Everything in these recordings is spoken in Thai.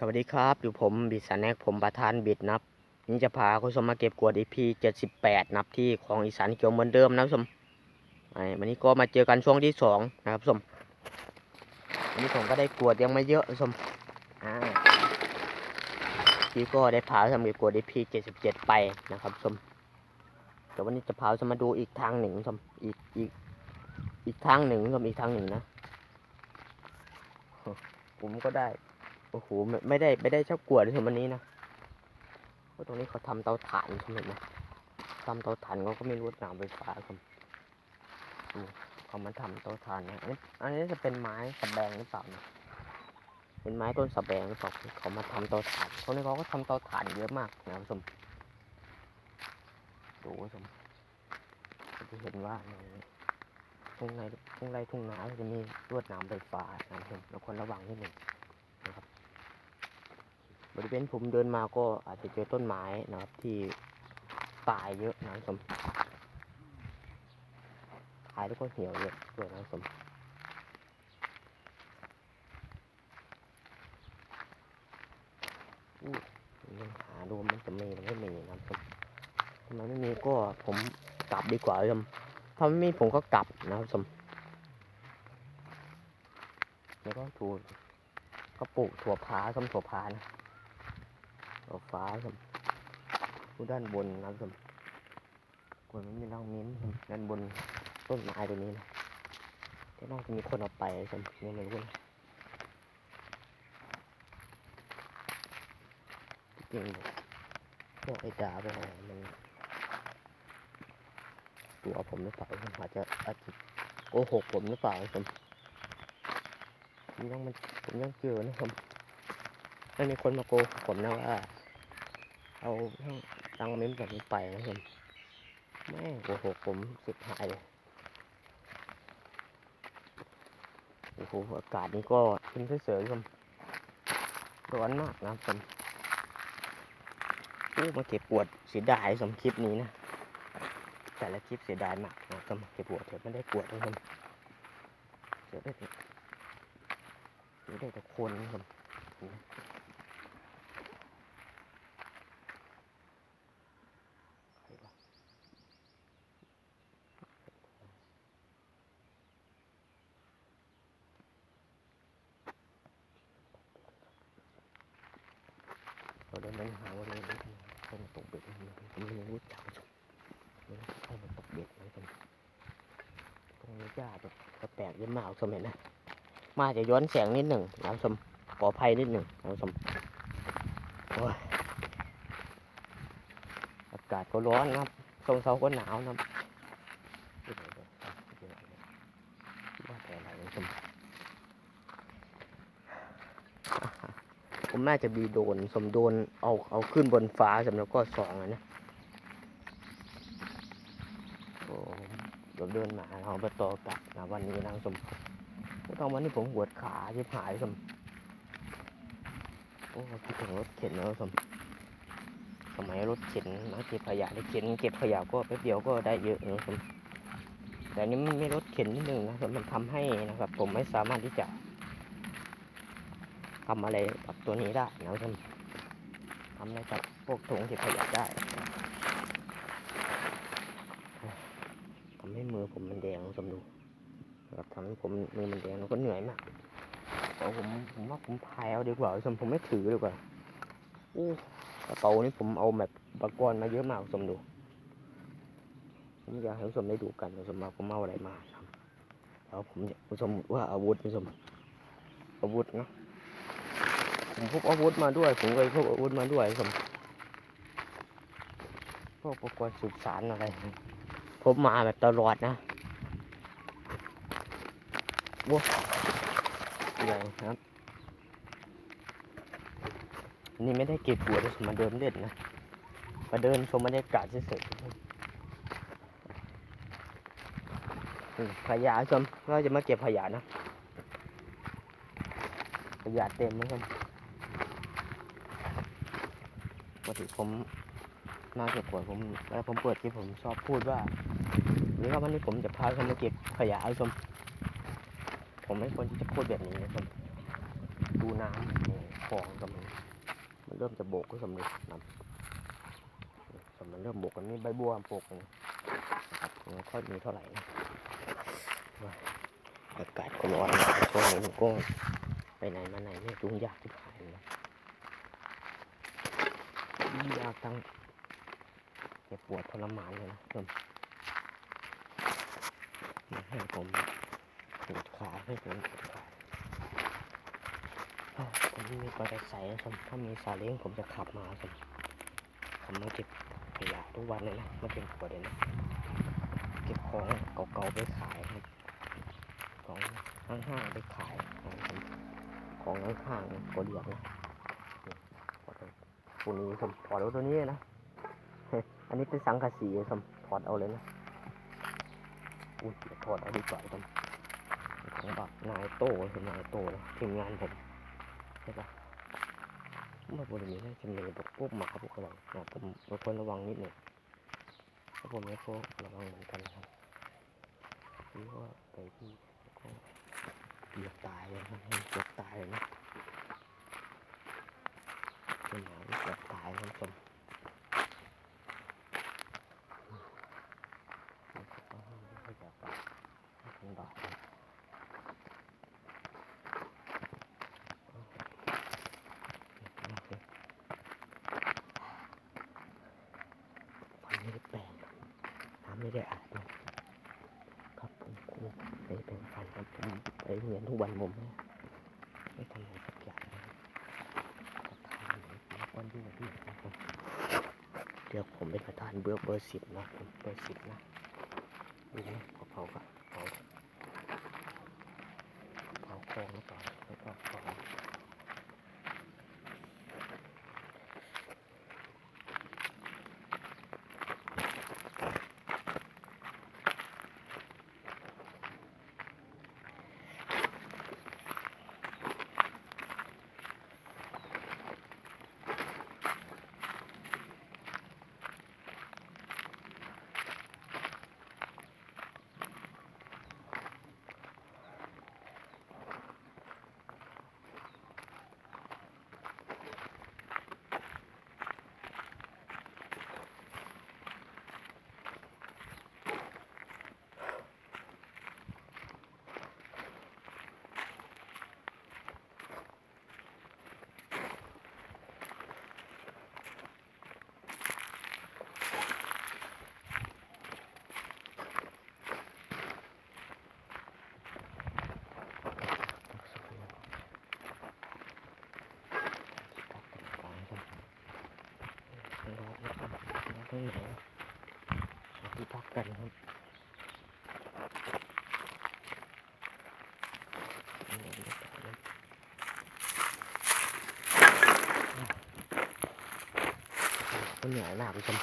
สวัสดีครับ อยู่ผมบิดสันแนกผมประธานบิดนับนี่จะพาคุณผู้ชมมาเก็บกวด EP 78นับที่ของอีสานเขียวเหมือนเดิมนะคุณผู้ชมไอวันนี้ก็มาเจอกันช่วงที่สองนะครับคุณผู้ชมวันนี้ผมก็ได้กวดยังไม่เยอะคุณผู้ชมอ่าพี่ก็ได้พาทำเก็บกวด EP 77ไปนะครับคุณผู้ชมแต่วันนี้จะพามมาดูอีกทางหนึ่งคุณผู้ชมอีกอีกอีกทางหนึ่งคุณผู้ชมอีกทางหนึ่งนะผมก็ได้ อ้โหไม่ได้ไม่ได้ชอบกวเลยถึงวันนี้นะเพราะตรงนี้เขาทำเตาถ่านใช่ไหมทำเตาถ่านเขาก็ไม่รู้หนามไฟฟ้าครับเขามาทำเตาถ่านนะอันนี้อันนี้จะเป็นไม้สะแบงหรือเปล่านะเป็นไม้ต้นสะแบงหรือเปล่าเขามาทำเตาถ่านตรงนี้เขาก็ทำเตาถ่านเยอะมากนะคุณผู้ชมดูคุณผู้ชมจะเห็นว่าในทุ่งในทุ่งไร่ทุ่งนาจะมีลวดหนามไฟฟ้านะคุณผู้ชมแล้วคนระวังนิดหนึ่ง บริเวณผมเดินมาก็อาจจะเจอต้นไม้นะครับที่ตายเยอะนะคุณผู้ชมตายแล้วก็เหี่ยวเยอะด้วยนะคุณผู้ชมอู้ยังหาดูมันจะมีหรือไม่มีนะคุณผู้ชมทำไมไม่มีก็ผมกลับดีกว่าคุณผู้ชมถ้าไม่มีผมก็กลับนะครับผมแล้วก็ถูก็ปลูกถั่วพาส้มถั่วพานะ ดอกฟ้าครับดูด้านบนนะครับกวนมันมีร่องมิ้นครับด้านบนต้นไม้ตัวนี้นะที่น่าจะมีคนเอาไปครับยังไม่รู้นะจริงพวกไอ้ดาพวกอะไรมันตัวผมหรือเปล่าผมอาจจะอาจจะโกหกผมหรือเปล่าครับผมยังมันผมยังเจอนะครับไม่มีคนมาโกหกผมนะว่า เอาตังค์เม้มแบบนี้ไปนะครับแม่งโกหกผมสิบหายเลยโอ้โหอากาศนี่ก็ขึ้นเฉยๆครับร้อนมากนะครับผมอู้มาเก็บปวดเสียดายสมคลิปนี้นะ แต่ละคลิปเสียดายมากนะครับมาเก็บปวดเถอะไม่ได้ปวดนะครับเสียได้แต่เสียได้แต่คนนะครับ เราได้เล่นหาว่าเราได้เข้ามา ตกเบ็ดมันไม่รู้จักชมไม่รู้เข้ามาตกเบ็ดไว้กันตรงนี้จ้าแบบแปลกเยอะมากสมเห็นนะ มาจะย้อนแสงนิดหนึ่งนะสมขออภัยนิดหนึ่งนะสมโอ้ยอากาศก็ร้อนนะครับตรงเสาก็หนาวนะครับว่าแต่อะไรนะสม ผมน่าจะมีโดน สมโดนเอาเอาขึ้นบนฟ้าสำแล้วก็สองอะนะโอ้เดินมาเราไปต่อกับนะวันนี้นะสมตอนวันนี้ผมปวดขาชิบหายสมโอ้คิดถึงรถเข็นแล้วสมสมัยรถเข็นมาเก็บขยะได้เข็นเก็บขยะก็แป๊บเดียวก็ได้เยอะนะสมแต่นี้มันไม่รถเข็นนิดนึงนะมันทำให้นะครับ ผมไม่สามารถที่จะ ทำอะไรกับตัวนี้ได้นะท่านทำอะไรกับพวกถุงเก็บขยะได้ทำให้มือผมมันแดงคุณผู้มดูครับทำให้ผมมือมันแดงแล้วก็เหนื่อยมากแต่ผมผมว่าผมพายเอาดีกว่าคุณผู้มผมไม่ถือดีกว่าอู้กระเป๋านี้ผมเอาแบบอุปกรณ์มาเยอะมากคุณผู้มดูผมอยากให้คุณผู้ชมได้ดูกันคุณผู้มาผมเอาอะไรมาครับแล้วผมอยากคุณชมว่าอาวุธคุณชมอาวุธเนาะ ผมพกอาวุธมาด้วย ผมเคยพกอาวุธมาด้วยผมพวกอุปกรณ์สืบสารอะไรพบมาแบบตลอดนะว้าใหญ่ครับ นี่ไม่ได้เก็บหัวดมาเดินเล่นนะมาเดินชมบรรยากาศเฉยๆอืมขยะชมเราจะมาเก็บขยะนะขยะเต็มนะครับ ปกติผมมาเก็บขวดผมแล้วผมเปิดที่ผมชอบพูดว่าหรือว่าวันนี้ผมจะพาเขามาเก็บขยะเอาชม ผมไม่ควรที่จะพูดแบบนี้นะครับดูน้ำในคลองกับมันเริ่มจะโบกก็สำเร็จนำสำมันเริ่มโบกกันนี่ใบบัวโบกกันนะครับไม่ค่อยมีเท่าไหร่นะอากาศก็ร้อนช่วงนี้ผมก็ไปไหนมาไหนเนี่ยยุ่งยากที่ผา ยเลยนะยุ่งยากทั้งเจ็บปวดทรมานเลยนะผมให้ผมปวดขาให้ผมปวดขาอ้าวผมไม่มีมอเตอร์ไซค์นะผมถ้ามีซาเล้งผมจะขับมาผมผมมาเก็บขยะทุกวันเลยนะไม่เป็นขวดเลยนะเก็บของเก่าๆไปขายครับของห้างๆไปขายของข้างๆก็เรียกนะ ตัวนี้ผมถอดเอาตัวนี้นะ อันนี้เป็นสังกะสีผมถอดเอาเลยนะ อุ้ยถอดเอาดีกว่าผมของแบบนายโต้คือนายโตนะทีมงานผมใช่ปะเมื่อบริเวณนี้จะมีพวกพวกหมาพวกอะไรนะผมเราควรระวังนิดหนึ่งถ้าผมไม่พวกระวังเหมือนกันครับหรือว่าไปที่ก็เกือบตายเลยนะเกือบตายเลยนะเป็นหมาที่เกือบตายนะผู้ชมไม่อยากไปไม่เป็นบาปนะ มากเลยฟันไม่ได้แปลงน้ำ ไม่ได้อาบนะครับผมครูไปเป็นฟันครับผมไปโรงเรียนทุกวันผมไม่ไม่ทำอะไรสักอย่างนะครับประธานแล้วก็ยุ่นะครับเดี๋ยวผมเป็นประธานเบอร์เบอร์สิบนะเบอร์สิบนะดูนะกระเพรากับเผาเผาคลองแล้วก่อนแล้วก็เผา ที่พั กันครับก็เหนื่อยมากผู้ชม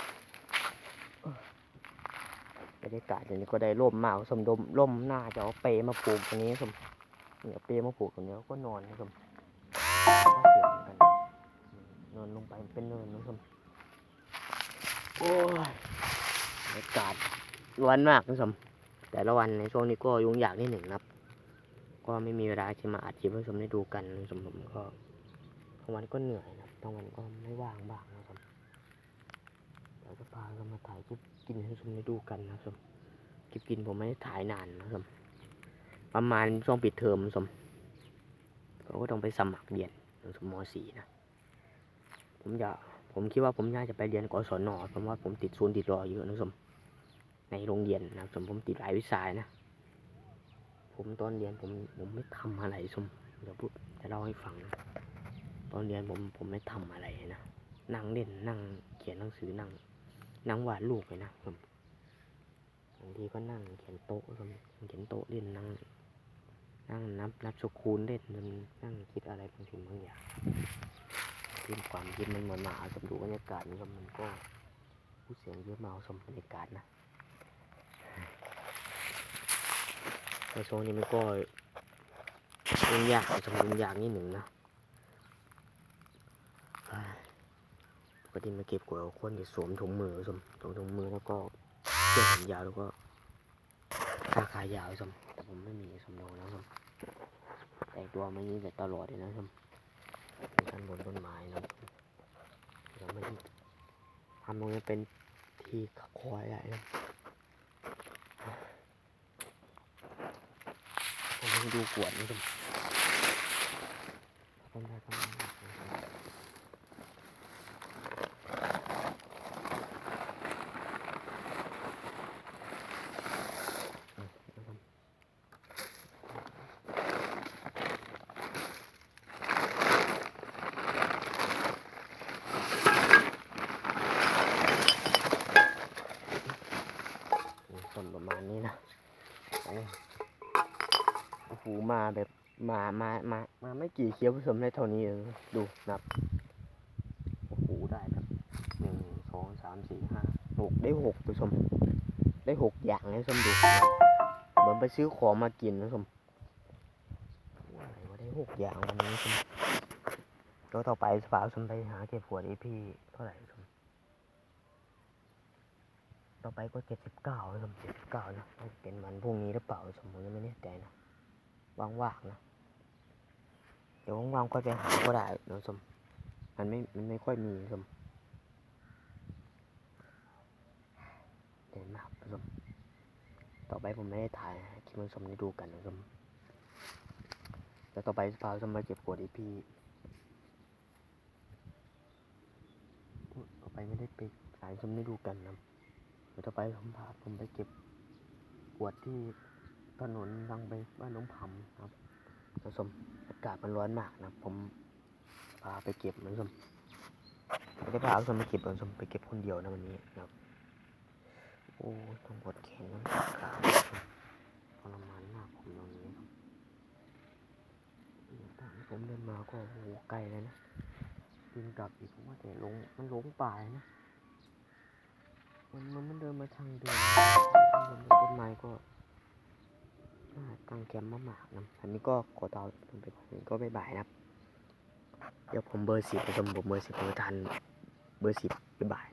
บรรยากาศเดี๋ยวนี้ก็ได้ร่มมากผู้ชมดมร่มหน้าจะเอาเปรมาปลูกตรงนี้ผู้ชมเนี่ยเปรมาปลูกตรงนี้ก็นอนผู้ชมนอนลงไปเป็นเนินผู้ชมโอ้ยบรรยากาศ ร้อนมากคุณผู้มแต่ละวันในช่วงนี้ก็ยุ่งยากนิดหนึ่งนะครับ ก็ไม่มีเวลาที่มาอัดคลิปให้คุณผู้ชมได้ดูกันคุณผู้มผมก็ทั้งวันก็เหนื่อยนะครับทั้งวันก็ไม่ว่างบ้างนะครับเดี๋ยวจะพากันมาถ่ายคลิปกินให้คุณผู้ชมได้ดูกันนะครับคุณผู้ชมคลิปกินผมไม่ได้ถ่ายนานนะครับคุณผู้ชมประมาณช่วงปิดเทอมคุณผู้มเขาก็ต้องไปสมัครเรียนคุณผู้มม .4 นะ ผมอยากผมคิดว่าผมน่าจะไปเรียนกศนเพราะว่าผมติดศูนย์ติดรอเยอะนะคุณผู้ม ในโรงเรียนนะครับผมผมติดหลายวิชานะ ผมตอนเรียนผมผมไม่ทำอะไรชมเดี๋ยวพูดจะเล่าให้ฟังนะตอนเรียนผมผมไม่ทำอะไรนะนั่งเล่นนั่งเขียนหนังสือนั่งนั่งวาดรูปเลยนะผมบางทีก็นั่งเขียนโต๊ะผมเขียนโต๊ะเล่นนั่งนั่งนับนับสกุลเล่นมันนั่งคิดอะไรบางสิ่งบางอย่างทีมความคิดมันมาหนาสมดูบรรยากาศมันก็มันก็ผู้เสียงเยอะมาเอาสมบรรยากาศนะ ในช่วงนี้มันก็ยุ่งยากสมยุ่งยากนิดหนึ่งนะปกติมาเก็บกวาดคนจะสวมถุงมือสมสวมถุงมือแล้วก็เสื้อแขนยาวแล้วก็ผ้าขายาวสมแต่ผมไม่มีสมโนนะสมแต่ตัวไม่นี้แต่ตลอดเลยนะสมอยู่ชั้นบนต้นไม้นะำตรงนี้เป็นที่คอยได้นะผมให้ ดูขวดนี่กันผมได้ทำส่วนประมาณนี้นะโอ้โอ้โห มาแบบมามามามาไม่กี่เคี้ยวผสมได้เท่านี้เองดูนับโอ้โหได้ครับหนึ่งสองสามสี่ห้าหกได้หกผู้ชมได้หกอย่างนะผู้ชมดูเหมือนไปซื้อของมากินนะผู้ชมไรว่าได้หกอย่างวันนี้ผู้ชมแล้วต่อไปสาวผู้ชมไปหาเก็บขวดอีพี่เท่าไหร่ผู้ชมต่อไปก็เจ็ดสิบเก้าผู้ชมเจ็ดสิบเก้านะเป็นวันพรุ่งนี้หรือเปล่าผู้ชมผมยังไม่แน่ใจนะ ว่างๆนะ เดี๋ยวว่างๆก็ไปหาก็ได้นะสมมันไม่ มันไม่ค่อยมีผู้ชมเด่นมากผู้ชมต่อไปผมไม่ได้ถ่ายคลิปผู้ชมได้ดูกันนะสมแล้วต่อไปพาผู้ชมมาเก็บขวดอีพีต่อไปไม่ได้ไปถ่ายให้ผู้ชมได้ดูกันนะเดี๋ยวต่อไปผมพาผมไปเก็บขวดที่ ถนนทางไปบ้านน้องพำนะครับผู้ชมอากาศมันร้อนมากนะผมพาไปเก็บนะผู้ชมไม่ได้พาผู้ชมไปเก็บผู้ชมไปเก็บคนเดียวนะวันนี้นะครับโอ้ต้องปวดแขนต้องปวดขาทรมานมากผมตรงนี้ครับตอนที่ผมเดินมาก็โอ้โหไกลเลยนะบินกลับอีกผมว่าแต่ลงมันลงป่ายนะมันมันมันเดินมาทางเดินเดินต้นไม้ก็ ตั้งแคมป์มามากนะอันนี้ก็ขอตาวลงไปก่อนก็บ๊ายบายนะครับ เดี๋ยวผมเบอร์สิบผมเบอร์สิบผมจะทันเบอร์สิบบ๊ายบาย